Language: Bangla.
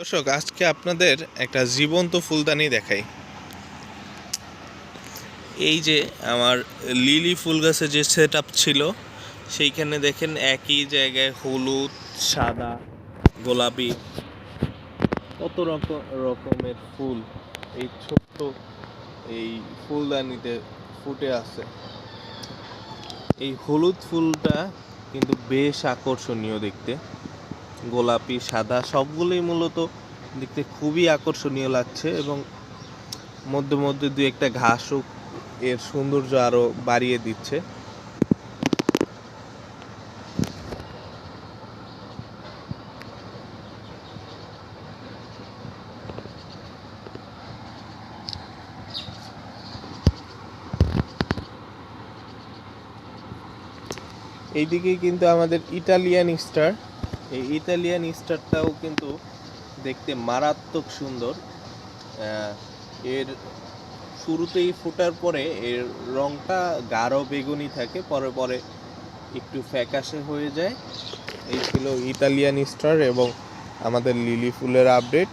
দর্শক, আজকে আপনাদের একটা জীবন্ত ফুলদানি দেখাই। এই যে আমার লিলি ফুল গাছে যে সেট ছিল, সেইখানে দেখেন একই জায়গায় হলুদ, সাদা, গোলাপি, কত রকম রকমের ফুল এই ছোট্ট এই ফুলদানিতে ফুটে আছে। এই হলুদ ফুলটা কিন্তু বেশ আকর্ষণীয় দেখতে। গোলাপি, সাদা, সবগুলোই মূলত দেখতে খুবই আকর্ষণীয় লাগছে এবং মধ্যে মধ্যে দুই একটা ঘাসও এর সৌন্দর্য আরও বাড়িয়ে দিচ্ছে। এইদিকে কিন্তু আমাদের ইটালিয়ান স্টার এই ইতালিয়ান স্টারটাও কিন্তু দেখতে মারাত্মক সুন্দর। এর শুরুতেই ফোটার পরে এর রঙটা গাঢ় বেগুনি থাকে, পরে পরে একটু ফ্যাকাশে হয়ে যায়। এই ছিল ইতালিয়ান স্টার এবং আমাদের লিলি ফুলের আপডেট।